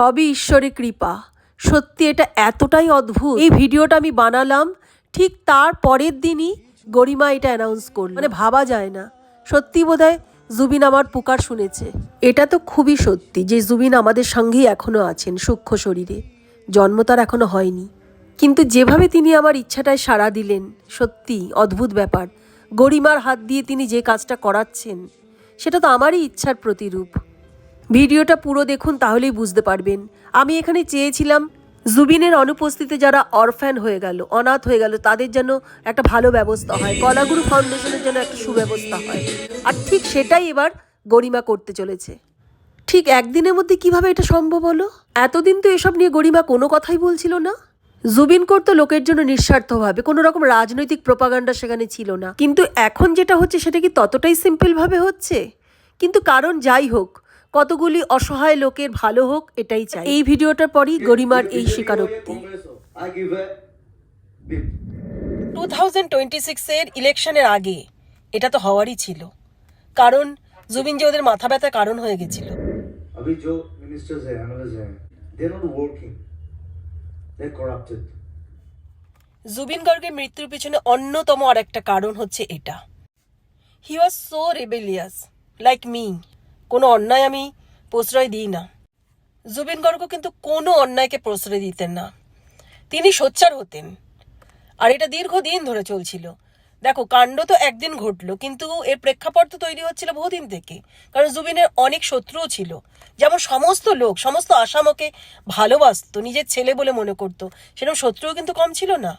সবই ঈশ্বরের কৃপা। সত্যি এটা এতটাই অদ্ভুত। এই ভিডিওটা আমি বানালাম ঠিক তার পরের দিনই গরিমা এটা অ্যানাউন্স করল। মানে ভাবা যায় না। সত্যি বোধহয় জুবিন আমার পুকার শুনেছে। এটা তো খুবই সত্যি যে জুবিন আমাদের সঙ্গেই এখনও আছেন সূক্ষ্ম শরীরে। জন্ম তার এখনও হয়নি। কিন্তু যেভাবে তিনি আমার ইচ্ছাটায় সাড়া দিলেন, সত্যি অদ্ভুত ব্যাপার। গরিমার হাত দিয়ে তিনি যে কাজটা করাচ্ছেন, সেটা তো আমারই ইচ্ছার প্রতিরূপ। ভিডিওটা পুরো দেখুন, তাহলেই বুঝতে পারবেন। আমি এখানে চেয়েছিলাম জুবিনের অনুপস্থিতিতে যারা অরফ্যান হয়ে গেল, অনাথ হয়ে গেল, তাদের যেন একটা ভালো ব্যবস্থা হয়, কলাগুরু ফাউন্ডেশনের জন্য একটা সুব্যবস্থা হয়। আর ঠিক সেটাই এবার গরিমা করতে চলেছে। ঠিক একদিনের মধ্যে কীভাবে এটা সম্ভব হলো? এতদিন তো এসব নিয়ে গরিমা কোনো কথাই বলছিল না। জুবিন করতো লোকের জন্য নিঃস্বার্থভাবে, কোনো রকম রাজনৈতিক প্রপাগান্ডা সেখানে ছিল না। কিন্তু এখন যেটা হচ্ছে, সেটা কি ততটাই সিম্পল ভাবে হচ্ছে? কিন্তু কারণ যাই হোক কতগুলি অসহায় লোকের ভালো হোক এটাই চাই এই ভিডিওটার পরই গরিমার এই স্বীকারোক্তি I give a bip. Two thousand twenty সিক্সের ইলেকশনের আগে এটা তো হওয়ারই ছিল কারণ জুবিন যে ওদের মাথা ব্যথার কারণ হয়ে গেছিল अभी जो मिनिस्टर्स हैं एमएलएस हैं they are not working they are corrupted Zubeen গার্গের মৃত্যুর পিছনে অন্যতম আর একটা কারণ হচ্ছে এটা he was so rebellious like me কোনো অন্যায় আমি প্রশ্রয় দিই না। জুবিন গার্গ কিন্তু কোনো অন্যায়কে প্রশ্রয় দিতেন না। তিনি সোচ্চার হতেন। আর এটা দীর্ঘদিন ধরে চলছিল। দেখো, কাণ্ড তো একদিন ঘটলো, কিন্তু এর প্রেক্ষাপট তো তৈরি হচ্ছিল বহুদিন থেকে। কারণ জুবিনের অনেক শত্রুও ছিল। যেমন সমস্ত লোক, সমস্ত আসামকে ভালোবাসতো, নিজের ছেলে বলে মনে করতো। সেরকম শত্রুও কিন্তু কম ছিল না।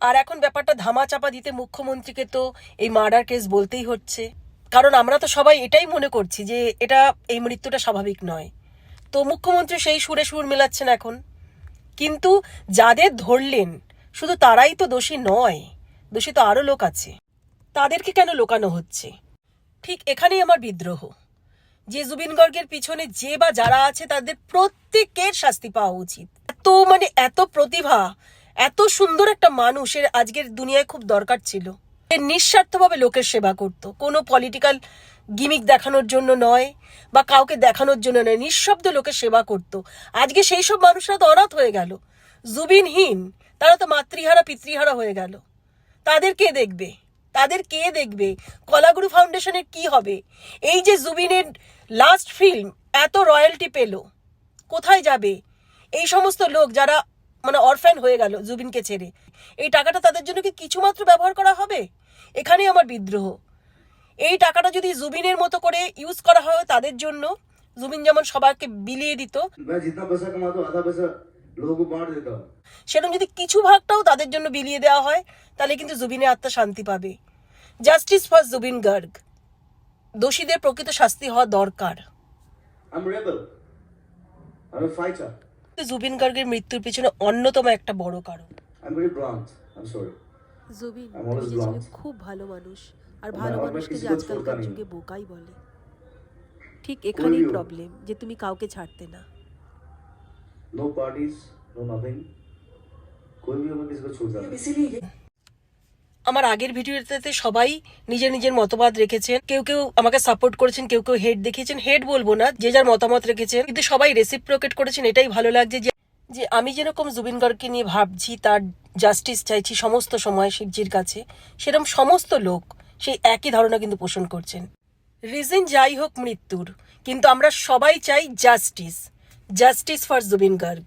আর এখন ব্যাপারটা ধামা চাপা দিতে মুখ্যমন্ত্রীকে তো এই মার্ডার কেস বলতেই হচ্ছে। কারণ আমরা তো সবাই এটাই মনে করছি যে এটা, এই মৃত্যুটা স্বাভাবিক নয়। তো মুখ্যমন্ত্রী সেই সুরে সুর মেলাচ্ছেন এখন। কিন্তু যাদের ধরলেন, শুধু তারাই তো দোষী নয়, দোষী তো আরও লোক আছে। তাদেরকে কেন লোকানো হচ্ছে? ঠিক এখানেই আমার বিদ্রোহ। যে জুবিন গর্গের পিছনে যে বা যারা আছে, তাদের প্রত্যেকের শাস্তি পাওয়া উচিত। এত মানে এত প্রতিভা, এত সুন্দর একটা মানুষের আজকের দুনিয়ায় খুব দরকার ছিল। সে নিঃস্বার্থভাবে লোকের সেবা করত। কোনো পলিটিক্যাল গিমিক দেখানোর জন্য নয় বা কাউকে দেখানোর জন্য নয়, নিঃশব্দ লোকের সেবা করত। আজকে সেই সব মানুষরা তো অনাথ হয়ে গেল, জুবিনহীন। তারা তো মাতৃহারা, পিতৃহারা হয়ে গেল। তাদের কে দেখবে? তাদের কে দেখবে? কলাগুরু ফাউন্ডেশনের কি হবে? এই যে জুবিনের লাস্ট ফিল্ম এত রয়্যালটি পেল। কোথায় যাবে? এই সমস্ত লোক যারা মানে অরফ্যান হয়ে গেল জুবিনকে ছেড়ে, এই টাকাটা তাদের জন্য কি কিছুমাত্র ব্যবহার করা হবে? এখানে আমার বিদ্রোহ। এই টাকাটা যদি জুবিনের মতো করে ইউজ করা হয় তাদের জন্য জুবিন যেমন সবাইকে বিলিয়ে দিত। সেরকম যদি কিছু ভাগটাও তাদের জন্য বিলিয়ে দেওয়া হয় তাহলে কিন্তু জুবিনের আত্মা শান্তি পাবে। Justice for Zubeen Garg. দোষীদের প্রকৃত শাস্তি হওয়া দরকার। জুবিন গার্গের মৃত্যুর পিছনে অন্যতম একটা বড় কারণ। I'm very blunt. I'm sorry. Zubeen I'm always নিজে ছিলেন blunt. খুব ভালো মানুষ আর আমার- ভালো আমার মানুষকে কিছু যে তো আজকালকার ছোটটা নেই। যুগে বোকাই বলে ঠিক এখানেই করিও। প্রবলেম যে তুমি কাউকে ছাড়তে না No parties, no nothing. कोई भी हमें किसी को छोड़ जाता আমার আগের ভিডিওটাতে সবাই নিজের নিজের মতবাদ রেখেছেন কেউ কেউ আমাকে সাপোর্ট করেছেন কেউ কেউ হেড দেখিয়েছেন হেড বলবো না যে যার মতামত রেখেছেন কিন্তু সবাই রেসিপ্রোকেট করেছেন এটাই ভালো লাগছে যে যে আমি যেরকম জুবিন গার্গকে নিয়ে ভাবছি তার জাস্টিস চাইছি সমস্ত সময় শিবজির কাছে। সেরম সমস্ত লোক সেই একই ধারণা কিন্তু পোষণ করছেন। রিজন যাই হোক মৃত্যুর, কিন্তু আমরা সবাই চাই justice. Justice for Zubeen Garg.